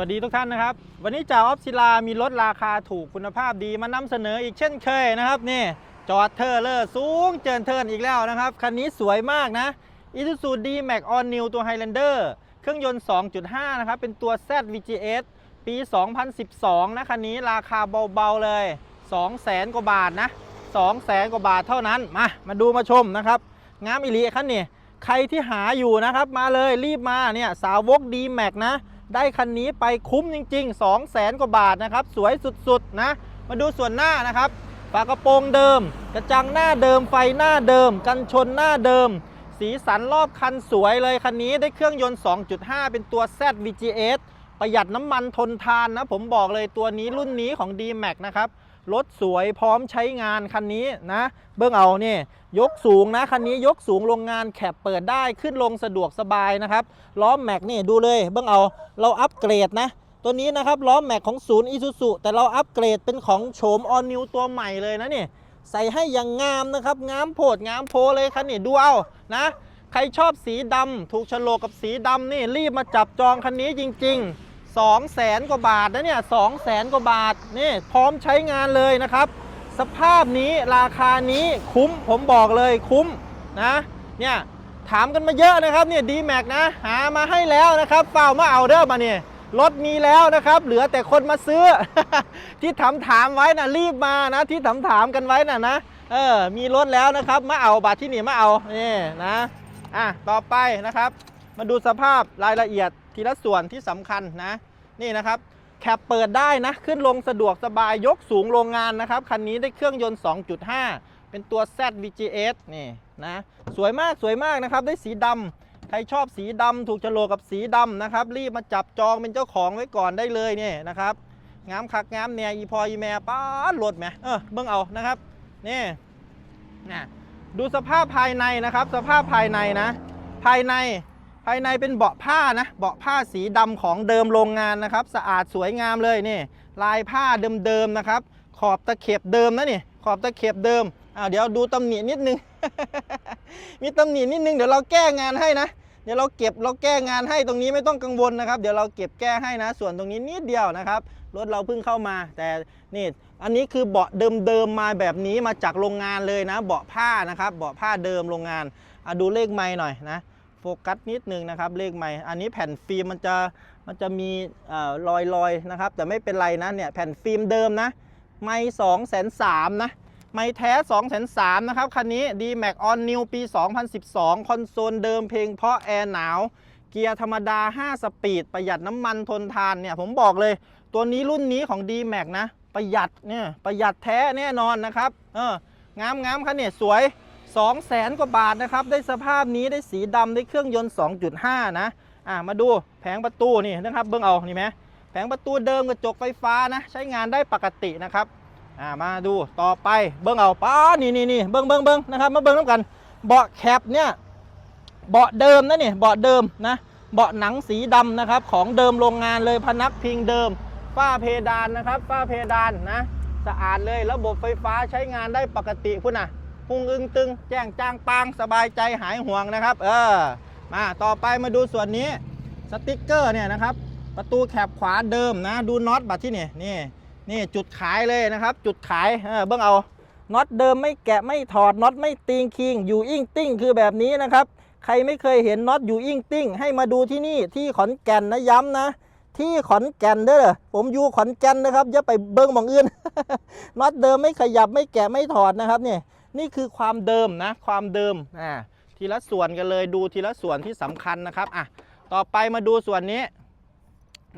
วัสดีทุกท่านนะครับ วันนี้จ่าออฟศิลามีรถราคาถูกคุณภาพดีมานำเสนออีกเช่นเคยนะครับนี่จอดเทอร์เลอร์สูงเจินเทินอีกแล้วนะครับ คันนี้สวยมากนะ Isuzu D-Max All New ตัว Highlander เครื่องยนต์ 2.5 นะครับ เป็นตัว Z VGS ปี 2012 นะ คันนี้ราคาเบา ๆ เลย 200,000 กว่าบาทนะ 200,000 กว่าบาทเท่านั้น มา มาดูมาชมนะครับ งามอิลีคันนี้ใครที่หาอยู่นะครับ มาเลยรีบมาเนี่ยสาวก D-Max นะ ได้คันนี้ไปคุ้มจริง ๆ 2 0 0แสนกว่าบาทนะครับ สวยสุดๆนะ มาดูส่วนหน้านะครับ ฝากระโปรงเดิม กระจังหน้าเดิม ไฟหน้าเดิม กันชนหน้าเดิม สีสันรอบคันสวยเลยคันนี้ได้เครื่องยนต์ 2.5 เป็นตัว Z VGS ประหยัดน้ำมันทนทานนะ ผมบอกเลยตัวนี้รุ่นนี้ของ D-Max นะครับ รถสวยพร้อมใช้งานคันนี้นะ เบื้องเอานี่ยกสูงนะคันนี้ยกสูงโรงงานแคปเปิดได้ขึ้นลงสะดวกสบายนะครับล้อแม็กนี่ดูเลยเบื้องเอาเราอัปเกรดนะ ตัวนี้นะครับล้อแม็กของศูนย์อีซูซุแต่เราอัปเกรดเป็นของโฉมออนนิวตัวใหม่เลยนะนี่ใส่ให้อย่างงามนะครับงามโพดงามโพเลยคันนี้ดูเอานะ ใครชอบสีดำถูกโฉลกกับสีดำนี่รีบมาจับจองคันนี้จริง ๆ 2 0 0แสนกว่าบาทนะเนี่ย2 0 0แสนกว่าบาทนี่พร้อมใช้งานเลยนะครับ สภาพนี้ราคานี้คุ้มผมบอกเลยคุ้มนะเนี่ยถามกันมาเยอะนะครับเนี่ยดีแม็กนะหามาให้แล้วนะครับเฝ้ามาเอาเด้อมาเนี่ยรถมีแล้วนะครับ เหลือแต่คนมาซื้อ ที่ถามถามไว้นะรีบมานะ ที่ถามถามกันไว้นะนะเออมีรถแล้วนะครับ มาเอาบัตรที่นี่มาเอานี่นะอะต่อไปนะครับ มาดูสภาพรายละเอียดทีละส่วนที่สำคัญนะ นี่นะครับแคปเปิดได้นะ ขึ้นลงสะดวกสบายยกสูงโรงงานนะครับ คันนี้ได้เครื่องยนต์ 2.5 เป็นตัว Z VGS นี่นะ สวยมากสวยมากนะครับ ได้สีดำใครชอบสีดำถูกโฉลกกับสีดำนะครับ รีบมาจับจองเป็นเจ้าของไว้ก่อนได้เลยเนี่ยนะครับงามคักงามเนียอีพออีแม่ป้าดรถไหมเออเบิ่งเอานะครับนี่นะดูสภาพภายในนะครับ สภาพภายในนะ ภายใน ภายในเป็นเบาะผ้านะเบาะผ้าสีดำของเดิมโรงงานนะครับ สะอาดสวยงามเลยนี่ ลายผ้าเดิมๆนะครับ ขอบตะเข็บเดิมนะนี่ ขอบตะเข็บเดิมอ้าวเดี๋ยวดูตำหนินิดนึง มีตำหนินิดนึงเดี๋ยวเราแก้งานให้นะเดี๋ยวเราเก็บเราแก้งานให้ตรงนี้ไม่ต้องกังวลนะครับ เดี๋ยวเราเก็บแก้ให้นะ ส่วนตรงนี้นิดเดียวนะครับรถเราเพิ่งเข้ามา แต่นี่อันนี้คือเบาะเดิมๆมาแบบนี้มาจากโรงงานเลยนะ เบาะผ้านะครับ เบาะผ้าเดิมโรงงานอะดูเลขไม้หน่อยนะ ฟกัสนิดนึงนะครับเลขไม้อันนี้แผ่นฟิล์มมันจะมันจะมีเอ่อรอยรอยนะครับ แต่ไม่เป็นไรนะเนี่ยแผ่นฟิล์มเดิมนะ ไม่สองแสนสามนะ ไม่แท้2องแสนสามนะครับ คันนี้ D-Max On New ปี 2012 คอนโซลเดิมเพลงเพราะแอร์หนาว เกียร์ธรรมดา 5 สปีด ประหยัดน้ำมันทนทานเนี่ย ผมบอกเลย ตัวนี้รุ่นนี้ของ D-Max นะ ประหยัดเนี่ยประหยัดแท้แน่นอนนะครับ เอองามงามคันนี่ยสวย 2 0 0แสนกว่าบาทนะครับ ได้สภาพนี้ได้สีดำได้เครื่องยนต์ 2.5 นะอะมาดูแผงประตูนี่นะครับเบิ้องเอานี่ไหมแผงประตูเดิมกระจกไฟฟ้านะ ใช้งานได้ปกตินะครับอ่ามาดูต่อไปเบิ้องเอาป้านี่นี่นี่เบิ้องเบิ้องเบิ้องนะครับมาเบิ้องน้ำกัน เบาะแคปเนี่ยเบาะเดิมนะนี่เบาะเดิมนะเบาะหนังสีดำนะครับ ของเดิมโรงงานเลยพนักพิงเดิมฝ้าเพดานนะครับฝ้าเพดานนะสะอาดเลยระบบไฟฟ้าใช้งานได้ปกติพุ่นน่ะ พุงอึงตึง แจ้งจ้างปางสบายใจหายห่วงนะครับ เออ มาต่อไปมาดูส่วนนี้สติกเกอร์เนี่ยนะครับ ประตูแคปขวาเดิมนะ ดูน็อตบัตรที่นี่นี่นี่จุดขายเลยนะครับ จุดขายเออเบิ้องเอาน็อตเดิมไม่แกะไม่ถอดน็อตไม่ตีงคิง อยู่อิงติ้งคือแบบนี้นะครับ ใครไม่เคยเห็นน็อตอยู่อิงติ้ง ให้มาดูที่นี่ที่ขอนแก่นนะย้ำนะ ที่ขอนแก่นเด้อผมอยู่ขอนแก่นนะครับอย่าไปเบิ้งหมองอื่นน็อตเดิมไม่ขยับไม่แกะไม่ถอดนะครับเนี่ย นี่คือความเดิมนะความเดิมอ่าทีละส่วนกันเลยดูทีละส่วนที่สำคัญนะครับอะต่อไปมาดูส่วนนี้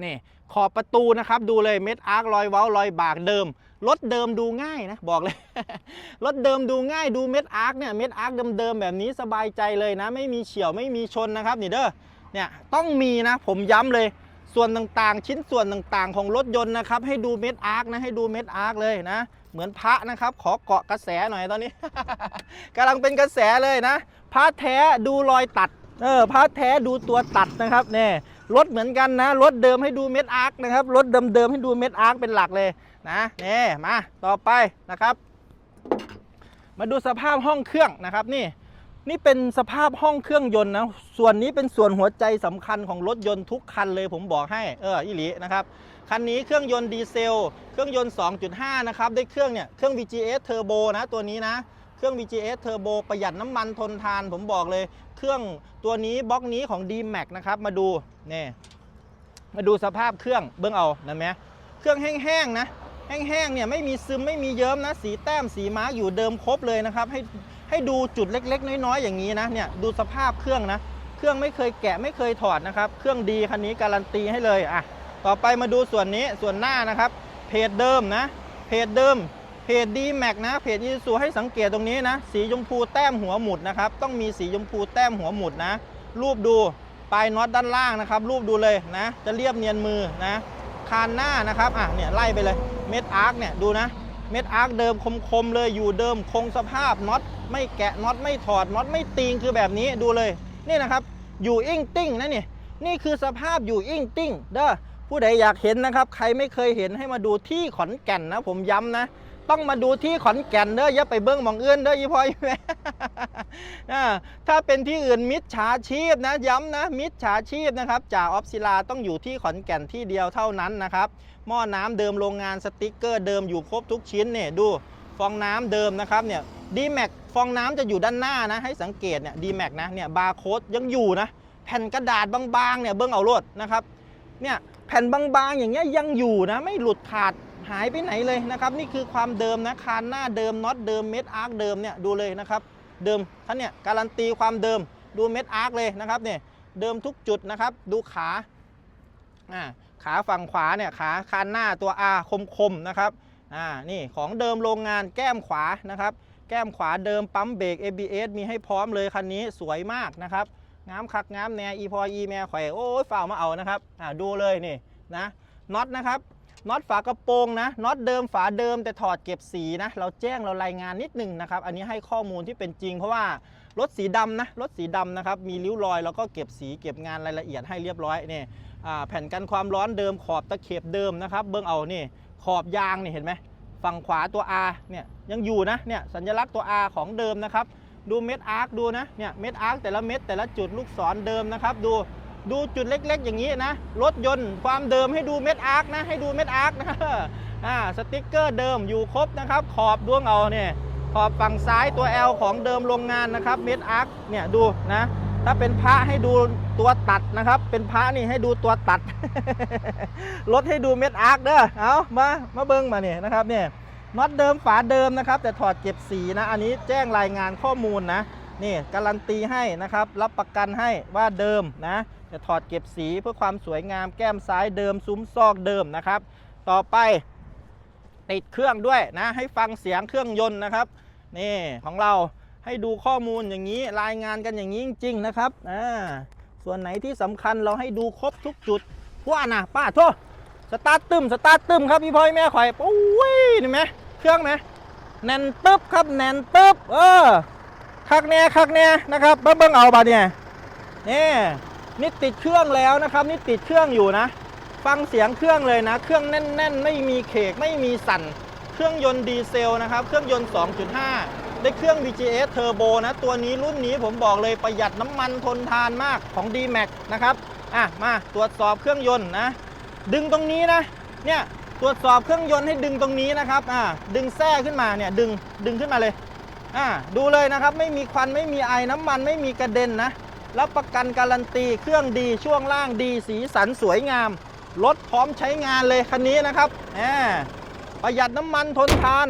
นี่ขอบประตูนะครับดูเลยเม็ดอาร์ครอยเว้ารอยบากเดิมรถเดิมดูง่ายนะบอกเลยรถเดิมดูง่ายดูเม็ดอาร์คเนี่ยเม็ดอาร์คเดิมๆแบบนี้สบายใจเลยนะ ไม่มีเฉียวไม่มีชนนะครับนี่เด้อเนี่ยต้องมีนะผมย้ำเลยส่วนต่างๆ ชิ้นส่วนต่างๆ ของรถยนต์นะครับให้ดูเม็ดอาร์คนะให้ดูเม็ดอาร์คเลยนะ เหมือนพระนะครับ ขอเกาะกระแสหน่อยตอนนี้กำลังเป็นกระแสเลยนะพระแท้ดูรอยตัดเออพระแท้ดูตัวตัดนะครับเนี่ยรถเหมือนกันนะรถเดิมให้ดูเม็ดอาร์คนะครับรถเดิมๆให้ดูเม็ดอาร์คเป็นหลักเลยนะเนี่ยมาต่อไปนะครับ มาดูสภาพห้องเครื่องนะครับนี่นี่เป็นสภาพห้องเครื่องยนต์นะส่วนนี้เป็นส่วนหัวใจสำคัญของรถยนต์ทุกคันเลยผมบอกให้เอออิลินะครับ คันนี้เครื่องยนต์ดีเซล เครื่องยนต์ 2.5 นะครับ ได้เครื่องเนี่ย เครื่อง VGS Turbo นะ ตัวนี้นะ เครื่อง VGS Turbo ประหยัดน้ำมันทนทาน ผมบอกเลย เครื่องตัวนี้บล็อกนี้ของ D-Max นะครับ มาดู นี่ มาดูสภาพเครื่อง เบื้องเอานั่นไหมเครื่องแห้งๆนะ แห้งๆ เนี่ย ไม่มีซึม ไม่มีเยิ้มนะ สีแต้ม สีม้าอยู่เดิมครบเลยนะครับ ให้ให้ดูจุดเล็ก ๆ น้อยๆ อย่างนี้นะ เนี่ย ดูสภาพเครื่องนะ เครื่องไม่เคยแกะ ไม่เคยถอดนะครับ เครื่องดีคันนี้การันตีให้เลย อะ ต่อไปมาดูส่วนนี้ส่วนหน้านะครับ เพจเดิมนะ เพจเดิม เพจดีแม็กนะ เพจยีสูให้สังเกตตรงนี้นะ สีชมพูแต้มหัวหมุดนะครับ ต้องมีสีชมพูแต้มหัวหมุดนะ รูปดูปลายน็อตด้านล่างนะครับ รูปดูเลยนะ จะเรียบเนียนมือนะ คานหน้านะครับอะเนี่ยไล่ไปเลย เม็ดอาร์คเนี่ยดูนะ เม็ดอาร์คเดิมคมๆเลยอยู่เดิมคงสภาพน็อตไม่แกะน็อตไม่ถอดน็อตไม่ตีงคือแบบนี้ดูเลย นี่นะครับ อยู่อิงติ้งนะนี่นี่คือสภาพอยู่อิงติ้งเด้อ ผู้ใดอยากเห็นนะครับ ใครไม่เคยเห็นให้มาดูที่ขอนแก่นนะ ผมย้ำนะ ต้องมาดูที่ขอนแก่นเด้ออย่าไปเบิ้งมองเอื่นเด้อยี่พอยแม่ถ้าเป็นที่อื่นมิจฉาชีพนะ ย้ำนะ มิจฉาชีพนะครับจ่าออฟศิลาต้องอยู่ที่ขอนแก่นที่เดียวเท่านั้นนะครับหม้อน้ำเดิมโรงงานสติกเกอร์เดิมอยู่ครบทุกชิ้นเนี่ยดูฟองน้ำเดิมนะครับเนี่ยดีแม็กฟองน้ำจะอยู่ด้านหน้านะ ให้สังเกตเนี่ยดีแม็กนะเนี่ยบาร์โค้ดยังอยู่นะ แผ่นกระดาษบางๆเนี่ยเบิ้งเอาโลดนะครับเนี่ย แผ่นบางๆอย่างเงี้ยยังอยู่นะไม่หลุดขาดหายไปไหนเลยนะครับ นี่คือความเดิมนะคานหน้าเดิมน็อตเดิมเม็ดอาร์คเดิมเนี่ยดูเลยนะครับ เดิมท่านเนี่ยการันตีความเดิมดูเม็ดอาร์คเลยนะครับเนี่ยเดิมทุกจุดนะครับ ดูขาอ่าขาฝั่งขวาเนี่ยขาคานหน้าตัว R คมๆนะครับอ่านี่ของเดิมโรงงานแก้มขวานะครับ แก้มขวาเดิมปั๊มเบรก ABS มีให้พร้อมเลยคันนี้สวยมากนะครับ งามคักงามแนอีพออีแม่ข่อยโอ้ยฝ่ามาเอานะครับอ่าดูเลยนี่นะน็อตนะครับน็อตฝากระโปรงนะน็อตเดิมฝาเดิมแต่ถอดเก็บสีนะ เราแจ้งเรารายงานนิดนึงนะครับ อันนี้ให้ข้อมูลที่เป็นจริงเพราะว่ารถสีดำนะรถสีดำนะครับ มีริ้วรอยแล้วก็เก็บสีเก็บงานรายละเอียดให้เรียบร้อยนี่อ่าแผ่นกันความร้อนเดิมขอบตะเข็บเดิมนะครับ เบื้องเอานี่ขอบยางนี่เห็นไหมฝั่งขวาตัว R เนี่ยยังอยู่นะเนี่ยสัญลักษณ์ตัว R ของเดิมนะครับ ดูเม็ดอาร์คดูนะเนี่ยเม็ดอาร์คแต่ละเม็ดแต่ละจุดลูกศรเดิมนะครับ ดูดูจุดเล็ก ๆ อย่างนี้นะรถยนต์ความเดิมให้ดูเม็ดอาร์คนะให้ดูเม็ดอาร์คนะอ่าสติกเกอร์เดิมอยู่ครบนะครับ ขอบดวงเอาเนี่ยขอบฝั่งซ้ายตัว L ของเดิมโรงงานนะครับเม็ดอาร์คเนี่ยดูนะถ้าเป็นพระให้ดูตัวตัดนะครับ เป็นพระนี่ให้ดูตัวตัดรถให้ดูเม็ดอาร์คเด้อเอามามาเบิ้งมาเนี่ยนะครับเนี่ย น็อตเดิมฝาเดิมนะครับ แต่ถอดเก็บสีนะ อันนี้แจ้งรายงานข้อมูลนะนี่การันตีให้นะครับ รับประกันให้ว่าเดิมนะจะถอดเก็บสีเพื่อความสวยงามแก้มซ้ายเดิมซุ้มซอกเดิมนะครับ ต่อไปติดเครื่องด้วยนะ ให้ฟังเสียงเครื่องยนต์นะครับนี่ของเราให้ดูข้อมูลอย่างนี้รายงานกันอย่างนี้จริงๆนะครับอ่าส่วนไหนที่สำคัญเราให้ดูครบทุกจุดพวกนะป้าโทษ สตาร์ทตึมสตาร์ทตึมครับพี่พ่อยแม่ข่อยโอ้ยนี่ไหมเครื่องไหมแน่นตึ๊บครับแน่นตึ๊บเออคักแน่คักแน่นะครับเบิ้งเบิ้งเอาบาดเนี่ยนี่นี่ติดเครื่องแล้วนะครับ นี่ติดเครื่องอยู่นะ ฟังเสียงเครื่องเลยนะ เครื่องแน่น ๆ ไม่มีเคกไม่มีสั่น เครื่องยนต์ดีเซลนะครับ เครื่องยนต์ 2.5 ได้เครื่อง VGS Turbo นะ ตัวนี้รุ่นนี้ผมบอกเลยประหยัดน้ำมันทนทานมากของ D-Max นะครับ อะ มาตรวจสอบเครื่องยนต์นะ ดึงตรงนี้นะ เนี่ยตรวจสอบเครื่องยนต์ให้ดึงตรงนี้นะครับ อ่า ดึงแส้ขึ้นมาเนี่ยดึงดึงขึ้นมาเลย อ่า ดูเลยนะครับ ไม่มีควันไม่มีไอน้ำมันไม่มีกระเด็นนะรับประกันการันตีเครื่องดีช่วงล่างดีสีสันสวยงามรถพร้อมใช้งานเลยคันนี้นะครับแหมประหยัดน้ำมันทนทาน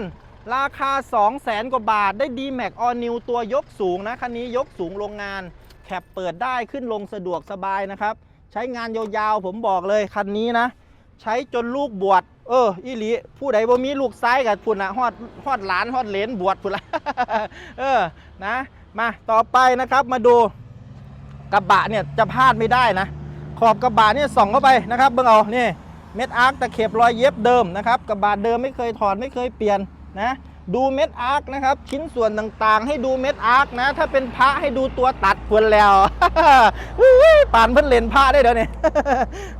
ราคา 2 0 0แสนกว่าบาทได้ D-Max All New ตัวยกสูงนะ คันนี้ยกสูงโรงงาน แคปเปิดได้ขึ้นลงสะดวกสบายนะครับ ใช้งานยาวๆผมบอกเลยคันนี้นะ ใช้จนลูกบวชเอออีหลีผู้ใดบ่มีลูกซ้ายกับพุ่นนะฮอดฮอดหลานฮอดเหลนบวชพุ่นละเออนะมาต่อไปนะครับมาดูกระบะเนี่ยจะพลาดไม่ได้นะ ขอบกระบะเนี่ยส่องเข้าไปนะครับเบิ่งเอานี่เม็ดอาร์คตะเข็บรอยเย็บเดิมนะครับกระบะเดิมไม่เคยถอดไม่เคยเปลี่ยนนะ ดูเม็ดอาร์คนะครับ ชิ้นส่วนต่างๆ ให้ดูเม็ดอาร์คนะ ถ้าเป็นพระให้ดูตัวตัดควรแล้วป่านเพิ่นเลนพระได้เดี๋ยวนี้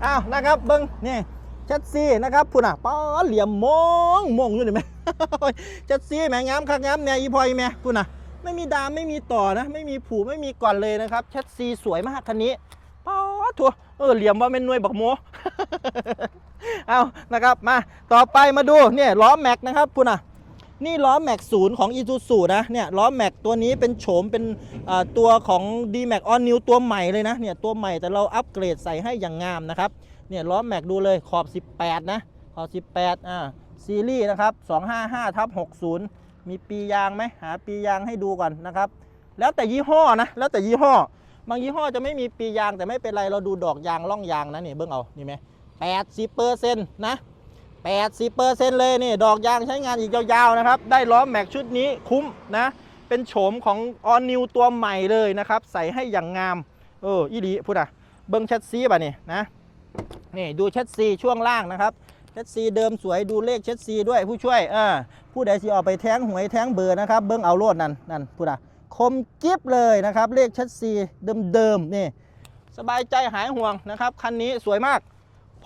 อ้าวนะครับเบิ้งนี่แชทซี่นะครับพุ่นอะป้อเหลี่ยมมองมองอยู่นี่ไหมแชทซี่แหมงามคักงามเนี่ยอีพอยแม่พุ่นอะไม่มีดามไม่มีต่อนะ ไม่มีผูไม่มีก่อนเลยนะครับแชทซีสวยมากคันนี้ป๊าทัวเออเหลี่ยมว่าเป็นนวยบักโมเอานะครับมาต่อไปมาดูเนี่ยล้อแม็กนะครับพูดนะ นี่ล้อแม็กศูนย์ของ i s u z u นะเนี่ยล้อแม็กตัวนี้เป็นโฉมเป็นตัวของ d m a x All New ตัวใหม่เลยนะเนี่ยตัวใหม่แต่เราอัปเกรดใส่ให้อย่างงามนะครับเนี่ยล้อแม็กดูเลยขอบ 18 นะขอบ 18อ่าซีรีส์นะครับ255ทับ60 มีปียางไหมหาปียางให้ดูก่อนนะครับแล้วแต่ยี่ห้อนะแล้วแต่ยี่ห้อบางยี่ห้อจะไม่มีปียางแต่ไม่เป็นไรเราดูดอกยางล่องยางนะนี่เบิ้งเอานี่ไหมแปดสิบเปอร์เซ็นต์นะ แปดสิเปอร์เซ็นเลยนี่ดอกยางใช้งานอีกยาวๆนะครับ ได้ล้อแม็กชุดนี้คุ้มนะ เป็นโฉมของออนนิวตัวใหม่เลยนะครับ ใส่ให้อย่างงาม เอออีดีพูดอะเบิ้งแชทซีป่ะนี่นะนี่ดูแชทซีช่วงล่างนะครับแชทซีเดิมสวยดูเลขแชทซีด้วยผู้ช่วยเออผู้ใดสิออกไปแท้งหวยแท้งเบอร์นะครับ เบิ้งเอาโลดนั่นนั่นพูดอะคมกิฟเลยนะครับ เลขแชทซีเดิมๆนี่สบายใจหายห่วงนะครับ คันนี้สวยมาก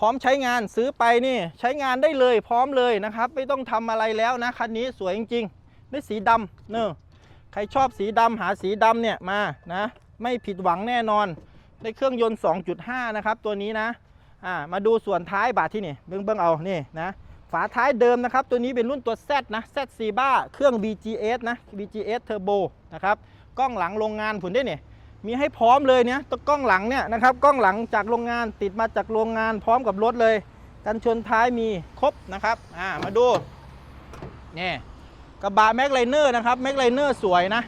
ร้อมใช้งานซื้อไปนี่ใช้งานได้เลยพร้อมเลยนะครับ ไม่ต้องทำอะไรแล้วนะคันนี้สวยจริงๆได้สีดำเนอะใครชอบสีดำหาสีดำเนี่ยมานะไม่ผิดหวังแน่นอนได้เครื่องยนต์ 2.5 นะครับ ตัวนี้นะอ่ามาดูส่วนท้ายบาทที่นี่เบิ้งเบิ้งเอานี่นะฝาท้ายเดิมนะครับ ตัวนี้เป็นรุ่นตัว Z นะ Z 4บ้าเครื่อง BGS นะ BGS Turbo นะครับกล้องหลังโรงงานผุนได้เนี่ย มีให้พร้อมเลยเนี่ยตัวกล้องหลังเนี่ยนะครับกล้องหลังจากโรงงานติดมาจากโรงงานพร้อมกับรถเลยกันชนท้ายมีครบนะครับอ่ามาดูนี่กระบะแม็กไลเนอร์นะครับแม็กไลเนอร์สวยนะ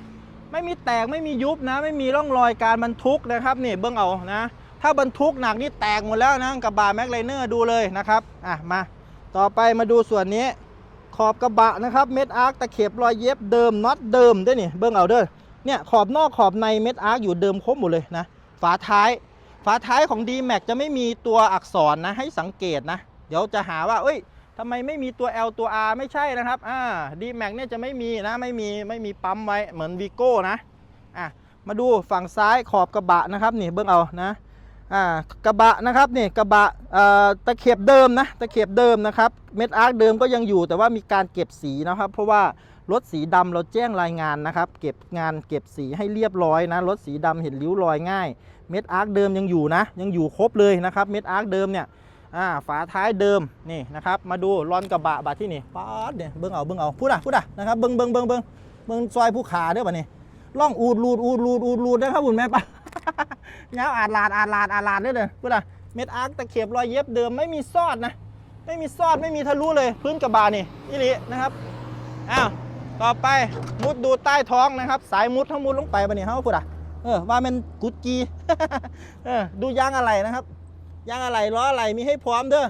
ไม่มีแตกไม่มียุบนะ ไม่มีร่องรอยการบรรทุกนะครับนี่เบื้องเอานะ ถ้าบรรทุกหนักนี่แตกหมดแล้วนะกระบะแม็กไลเนอร์ดูเลยนะครับอะมาต่อไปมาดูส่วนนี้ขอบกระบะนะครับเม็ดอาร์คตะเข็บรอยเย็บเดิมน็อตเดิมด้วยนี่เบื้องเอาเด้อ เนี่ยขอบนอกขอบในเม็ดอาร์คอยู่เดิมครบหมดเลยนะ ฝาท้าย ฝาท้ายของ d m a x จะไม่มีตัวอักษรนะให้สังเกตนะ เดี๋ยวจะหาว่า เอ้ยทำไมไม่มีตัว L ตัว R ไม่ใช่นะครับอ่า d m a x เนี่ยจะไม่มีนะไม่มีไม่มีปั๊มไว้เหมือน Vigo นะอะมาดูฝั่งซ้ายขอบกระบะนะครับนี่เบื้องเอานะอ่ากระบะนะครับนี่กระบะเอ่อตะเข็บเดิมนะตะเข็บเดิมนะครับเม็ดอาร์คเดิมก็ยังอยู่แต่ว่ามีการเก็บสีนะครับ เพราะว่า รถสีดำเราแจ้งรายงานนะครับ เก็บงานเก็บสีให้เรียบร้อยนะ รถสีดำเห็นริ้วรอยง่าย เม็ดอาร์คเดิมยังอยู่นะ ยังอยู่ครบเลยนะครับ เม็ดอาร์คเดิมเนี่ยอ่าฝาท้ายเดิมนี่นะครับ มาดูรอนกระบะบาดที่นี่ป๊าดเนี่ยเบิ้งเอาเบิ้งเอาพูดอะพูดอะนะครับเบิ้งเบิ้งเบิ้งเบิ้งเบิ้งซอยผู้ขาเด้อบ่นี่ล่องอูดรูดอูดรูดอูดรูดนะครับคุณแม่ปะเงาอาดลาดอาดลาดอาดลาดเด้เด้อพูดอะเม็ดอาร์คตะเข็บรอยเย็บเดิมไม่มีซอดนะ ไม่มีซอดไม่มีทะลุเลย พื้นกระบะนี่นี่ลินะครับอ้าว ต่อไปมุดดูใต้ท้องนะครับ สายมุดทั้งมุดลงไปบะนี่ยเฮาพูดอะเออว่ามันกุดจีเออดูยางอะไรนะครับยางอะไรล้ออะไรมีให้พร้อมเด้อ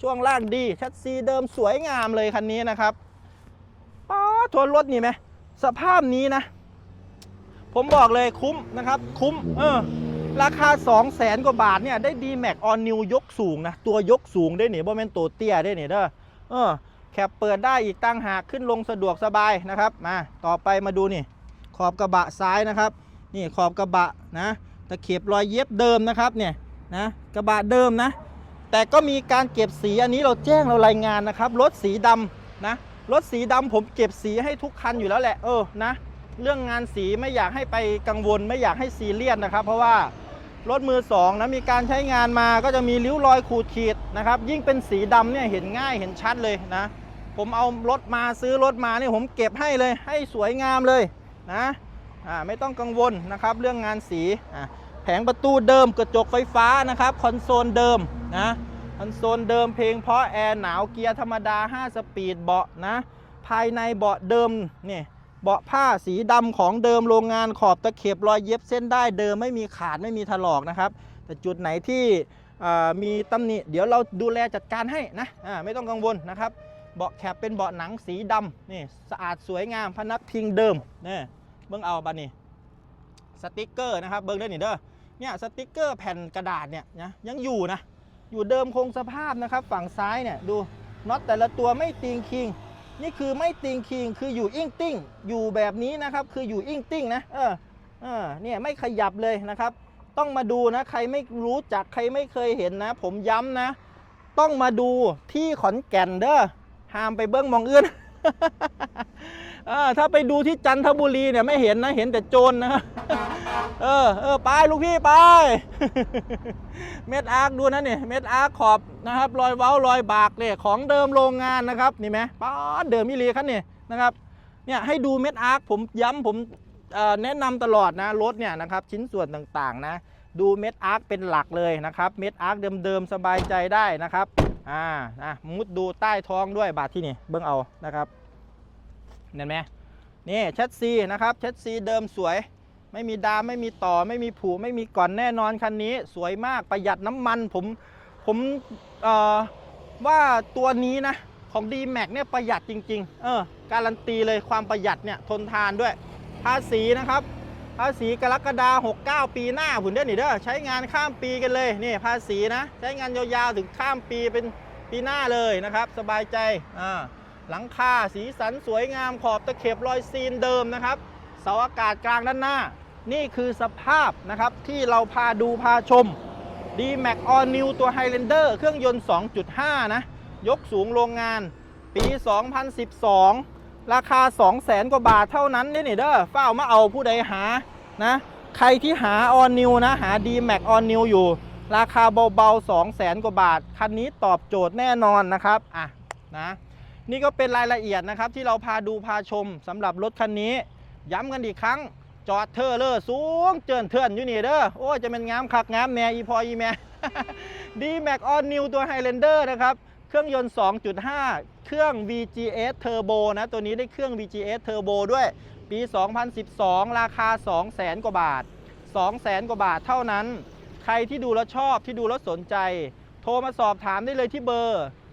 ช่วงล่างดีชัดซีเดิมสวยงามเลยคันนี้นะครับป๊าทวนรถนี่ไหมสภาพนี้นะ ผมบอกเลยคุ้มนะครับ คุ้มเออราคา 2 0 0แสนกว่าบาทเนี่ยได้ดีแม็กออนนิวยกสูงนะ ตัวยกสูงได้เนี่ยบ่แม่นตัวเตี้ยได้เนี่ยเด้อเออ แคปเปิดได้อีกตั้งหากขึ้นลงสะดวกสบายนะครับมาต่อไปมาดูนี่ขอบกระบะซ้ายนะครับนี่ขอบกระบะนะตะเข็บรอยเย็บเดิมนะครับเนี่ยนะกระบะเดิมนะ แต่ก็มีการเก็บสีอันนี้เราแจ้งเรารายงานนะครับรถสีดำนะรถสีดำผมเก็บสีให้ทุกคันอยู่แล้วแหละเออนะเรื่องงานสีไม่อยากให้ไปกังวลไม่อยากให้ซีเรียสนะครับ เพราะว่า รถมือสองนะมีการใช้งานมาก็จะมีริ้วรอยขูดขีดนะครับ ยิ่งเป็นสีดำเนี่ยเห็นง่ายเห็นชัดเลยนะ ผมเอารถมาซื้อรถมาเนี่ยผมเก็บให้เลย ให้สวยงามเลยนะอ่าไม่ต้องกังวลนะครับเรื่องงานสีอ่าแผงประตูเดิมกระจกไฟฟ้านะครับคอนโซลเดิมนะคอนโซลเดิมเพลงเพราะแอร์หนาวเกียร์ธรรมดา 5 สปีดเบาะนะภายในเบาะเดิมเนี่ย เบาะผ้าสีดำของเดิมโรงงานขอบตะเข็บรอยเย็บเส้นได้เดิมไม่มีขาดไม่มีถลอกนะครับ แต่จุดไหนที่มีตำหนิเดี๋ยวเราดูแลจัดการให้นะไม่ต้องกังวลนะครับเบาะแคปเป็นเบาะหนังสีดำนี่สะอาดสวยงามพนักพิงเดิมเนี่ยเบิ้องเอาบันนี่สติกเกอร์นะครับเบิ้องเด้อนี่เด้อเนี่ยสติกเกอร์แผ่นกระดาษเนี่ยนะยังอยู่นะอยู่เดิมคงสภาพนะครับ ฝั่งซ้ายเนี่ยดูน็อตแต่ละตัวไม่ติงคิง นี่คือไม่ติงคิงคืออยู่อิงติ้งอยู่แบบนี้นะครับ คืออยู่อิงติ้งนะเออเออเนี่ยไม่ขยับเลยนะครับ ต้องมาดูนะใครไม่รู้จักใครไม่เคยเห็นนะ ผมย้ำนะ ต้องมาดูที่ขอนแก่นเด้อห้ามไปเบิ้งมองอื่นเอน ถ้าไปดูที่จันทบุรีเนี่ยไม่เห็นนะเห็นแต่โจรนะเออเออไปลูกพี่ไปเม็ดอาร์คดูนะเนี่ยเม็ดอาร์คขอบนะครับรอยเว้ารอยบากเนี่ยของเดิมโรงงานนะครับนี่ไหมป้าดเดิมมิลีครับเนี่ยนะครับเนี่ยให้ดูเม็ดอาร์คผมย้ำผมแนะนำตลอดนะรถเนี่ยนะครับชิ้นส่วนต่างๆนะดูเม็ดอาร์คเป็นหลักเลยนะครับเม็ดอาร์คเดิมๆสบายใจได้นะครับอ่านะมุดดูใต้ท้องด้วยบาทที่นี่เบิ้องเอานะครับ เห็นไหมนี่แชทซีนะครับแชทซีเดิมสวย ไม่มีดามไม่มีต่อไม่มีผูไม่มีก่อนแน่นอนคันนี้ สวยมากประหยัดน้ำมันผมผมว่าตัวนี้นะของ d m a x เนี่ยประหยัดจริง ๆ เออการันตีเลยความประหยัดเนี่ยทนทานด้วย ภาษีนะครับภาษีกรกฎาคม69 ปีหน้าผุนเด้อนี่เด้อใช้งานข้ามปีกันเลยนี่ภาษีนะ ใช้งานยาวๆถึงข้ามปีเป็นปีหน้าเลยนะครับ สบายใจอ่า หลังคาสีสันสวยงามขอบตะเข็บรอยซีนเดิมนะครับ เสาอากาศกลางด้านหน้า นี่คือสภาพนะครับที่เราพาดูพาชม d m a x All New ตัว Highlander เครื่องยนต์ 2.5 นะ ยกสูงโรงงาน ปี 2012 ราคา 200,000 กว่าบาทเท่านั้นนี่นี่เด้อเฝ้ามาเอาผู้ใดหานะใครที่หา All New นะ หา d m a x All New อยู่ ราคาเบาๆ200,000 กว่าบาท คันนี้ตอบโจทย์แน่นอนนะครับ อะนะ นี่ก็เป็นรายละเอียดนะครับ ที่เราพาดูพาชมสำหรับรถคันนี้ ย้ำกันอีกครั้ง จอดเทอร์เลอร์สูงเจินเทือนอยู่นี่เด้อโอ้จะเป็นงามคักงามแน่อีพออีแม่ดีแม็กออนนิวตัว Highlander นะครับเครื่องยนต์ 2.5 เครื่อง VGS Turbo นะ ตัวนี้ได้เครื่อง VGS Turbo ด้วย ปี 2012 ราคา 200,000 กว่าบาท 200,000 กว่าบาทเท่านั้น ใครที่ดูแล้วชอบที่ดูแล้วสนใจ โทรมาสอบถามได้เลยที่เบอร์